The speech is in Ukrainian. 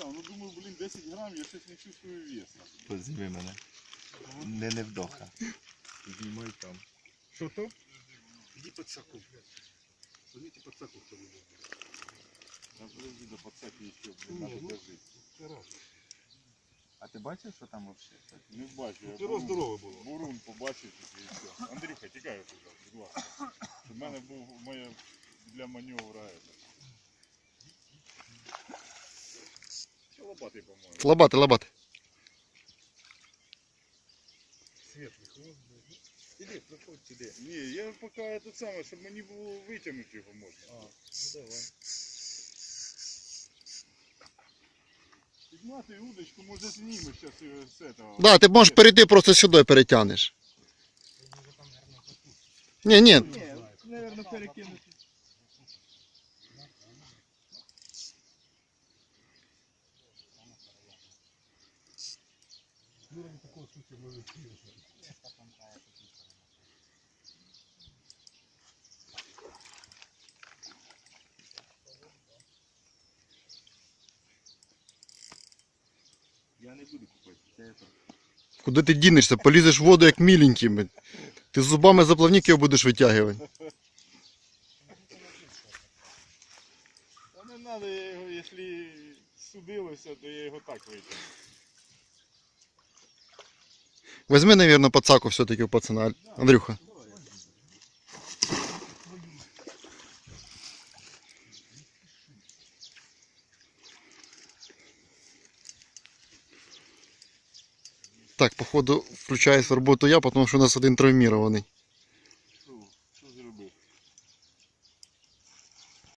став. Ну думаю, блін, 10 грам, я щось не чувствую веса. Позніми мене. Не невдоха. Підіймай там. Що то? Иди под саку. Возьмите под саку, кто будет. Та подожди, до пацаки ще, блін, надо ну. дожити. А ти бачив, що там взагалі? Не бачу, я Ти бурун- здорове було. Бурун побачив і все. Андрюха, тікай туди, будь ласка. Щоб в мене був моє для маневра. это. Ще лопатий, по-моєму. Лабати, лабати. Светлый хвост. блядь. Иди, проходь сюда. Ні, я поки это саме, щоб мені було витягнути його можна. А, ну давай. Підмати удочку, може знімеш зараз з этого. Да, ти можеш перейти просто сюди перетягнеш. Ні, ні, Ні, наверное, перекинути. Ну, такого случая съездить. Я не буду купити. Це это. куди ти дінешся, полізеш в воду як міленький. Ти зубами за плавник його будеш витягувати. Та не треба, його, якщо судилося, то я його так витягну. Возьми, наверное, подсаку все-таки у пацана, Андрюха. Так, походу, включаюсь в работу я, потому что у нас один травмированный. Що зробив?